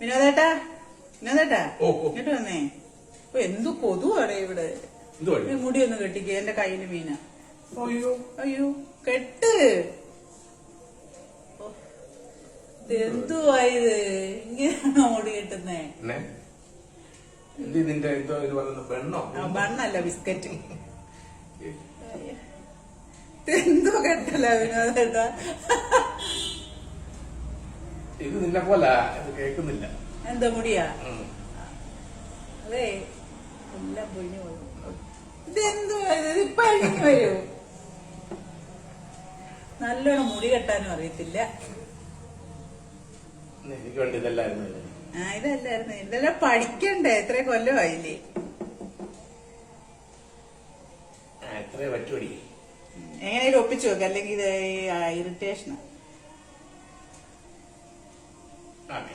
വിനോദേട്ടാ? വിനോദേട്ടാ. ഇങ്ങോട്ട് വന്നേ. ഓ എന്തു കൊതുവാടേ ഇവിടെ. മുടി ഒന്ന് കെട്ടിക്ക് എന്റെ കയ്യിൽ മീന. അയ്യോ. അയ്യോ കെട്ട്. എന്തുവായത് ഇങ്ങനെയാണോ മുടി കെട്ടുന്നേ? ഇതിന്റെ എന്തോ ഇത് ബണ്ണല്ല ബിസ്ക്കറ്റ്. എന്തോ കെട്ടല്ല വിനോദേട്ടാ. ഇത് നിന്നെ പോലെ ഇത് കേൾക്കുന്നില്ല. എന്താ മുടിയാ? അതേ എല്ലാം പൊഴിഞ്ഞു പോകും ഇതെന്തുവാ ഇത്? ഇപ്പൊ അഴിഞ്ഞു വരൂ? നല്ലോണം മുടി കെട്ടാനും അറിയത്തില്ല. എനിക്ക് വേണ്ടി ഇതല്ലായിരുന്നു ആ ഇതല്ലായിരുന്നു. ഇതെല്ലാം പഠിക്കണ്ടേ? എത്ര കൊല്ലമായില്ലേ? ആ, എത്രയോ പറ്റുപടി എങ്ങനെയാലും ഒപ്പിച്ചു വെക്കാം. അല്ലെങ്കിൽ ഇത് ഇറിറ്റേഷനാ Amén.